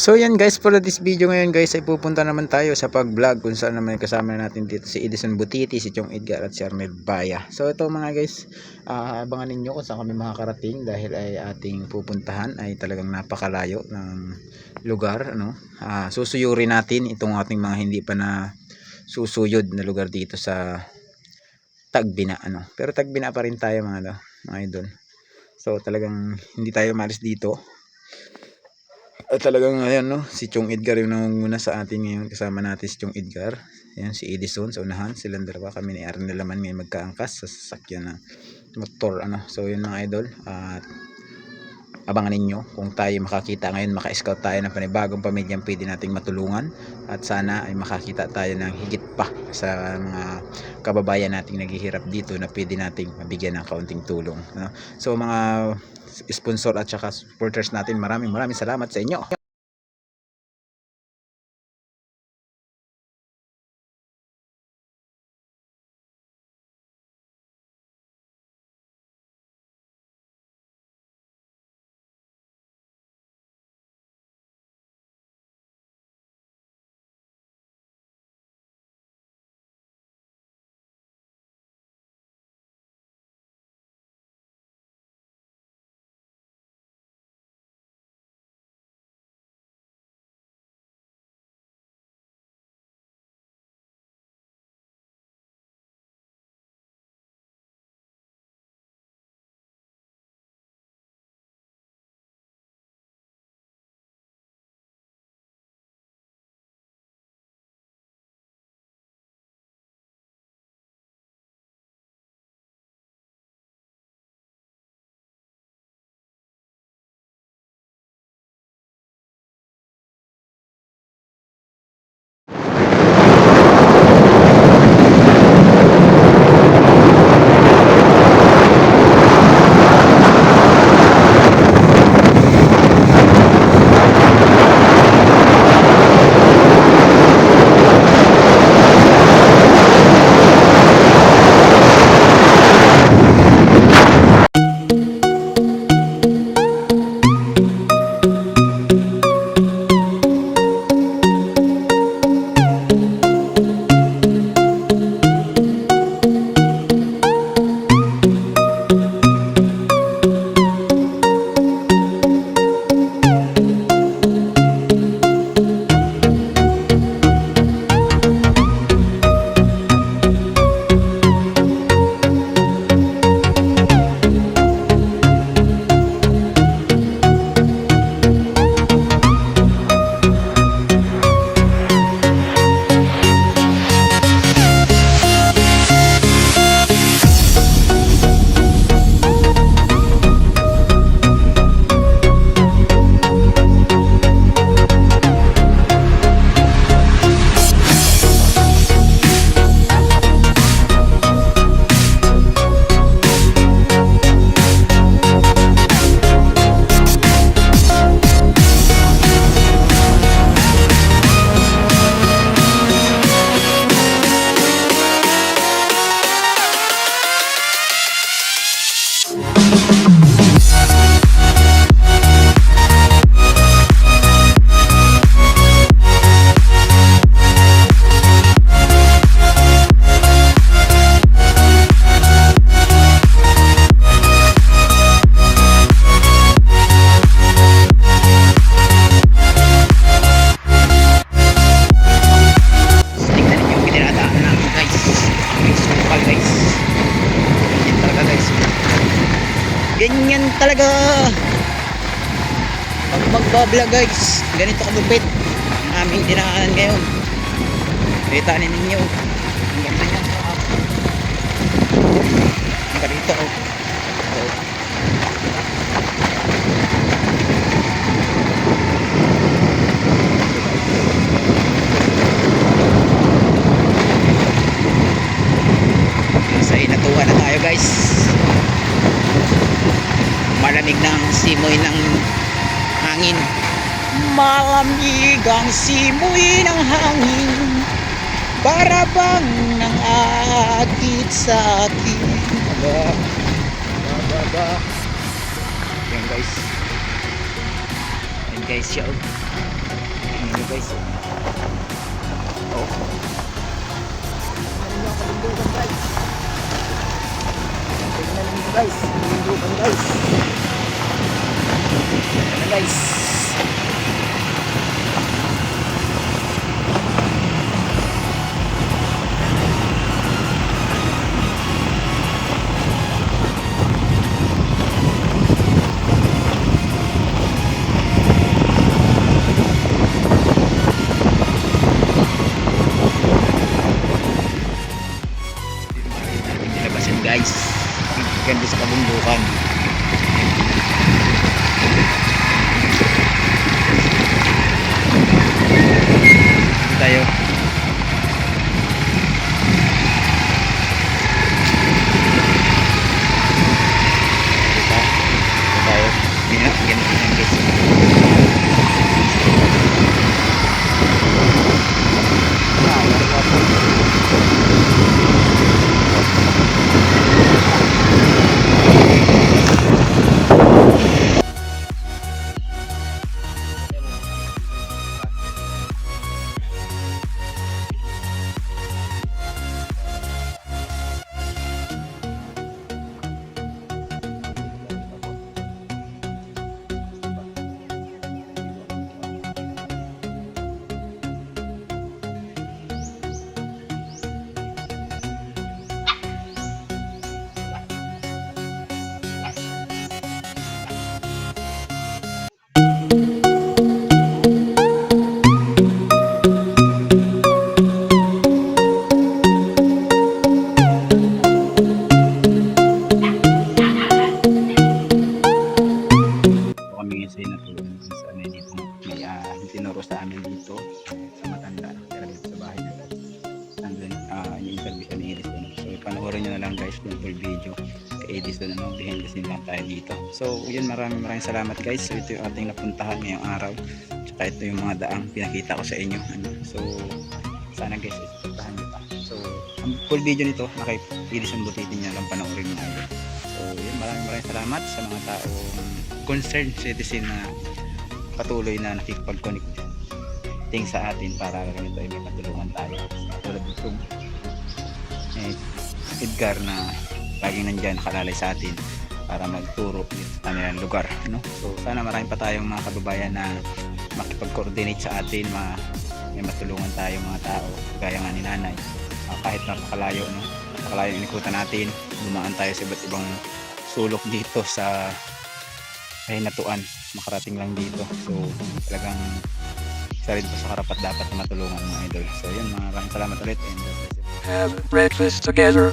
So yan guys, for this video ngayon guys ay pupunta naman tayo sa pag-vlog kung saan naman kasama natin dito si Edison Butiti, si Chong Edgar at si Arnel Baya. So ito mga guys, ah, abangan ninyo kung saan kami makakarating dahil ay ating pupuntahan ay talagang napakalayo ng lugar. Ano? Ah, susuyurin natin itong ating mga hindi pa na susuyod na lugar dito sa Tagbina. Ano? Pero Tagbina pa rin tayo mga, ano, mga idol. So talagang hindi tayo malis dito at talagang ayan no, si Chong Edgar yung nangunguna sa atin ngayon. Kasama natin si Chong Edgar. Ayan si Edison sa unahan. Silang dalawa kami ni Arnel naman ngayon magkaangkas sa sasakyan na motor. Ano. So yun mga idol. At abangan ninyo kung tayo makakita ngayon maka-scout tayo ng panibagong pamilyang pwede nating matulungan at sana ay makakita tayo ng higit pa sa mga kababayan nating naghihirap dito na pwede nating mabigyan ng kaunting tulong no? so mga sponsor at saka supporters natin maraming maraming salamat sa inyo talaga. Pag magbablog guys ganito kalupit ang aming dinaanan ngayon. Kita ninyo. Ang ganda niya. Ang ganito oh oh Nasa inatuwa na tayo guys. Malamig na ang simoy ng hangin. Malamig ang simoy ng hangin. Para bang nang sa akin. Ba, ba, ba, ba. Yan guys. Yan guys, yo. Ano guys? Oh. Ano yung guys? Tingnan nyo guys. Guys. Guys? So panoorin nyo na lang guys yung full video kay Edis doon. Ano, behind the scene lang tayo dito. So yun maraming maraming salamat guys. So ito yung ating napuntahan ngayong araw. Tsaka ito yung mga daang pinakita ko sa inyo. Ano. So sana guys ipuntahan nyo pa. So ang full video nito nakay Edis ang butitin nyo lang panoorin nyo. So yun maraming maraming salamat sa mga taong concerned citizen na patuloy na nakikipag-connect ting sa atin para ganito ay may patulungan tayo. Tulad nitong eh, Edgar na laging nandyan nakalalay sa atin para magturo dito sa kanilang lugar. No? So sana marami pa tayong mga kababayan na makipag-coordinate sa atin, ma may matulungan tayong mga tao gaya nga ni nanay Ah, kahit napakalayo no? napakalayo inikutan natin dumaan tayo sa iba't ibang sulok dito sa kahinatuan makarating lang dito so talagang isa rin po sa karapat dapat matulungan mga idol so yun maraming salamat ulit and. have breakfast together.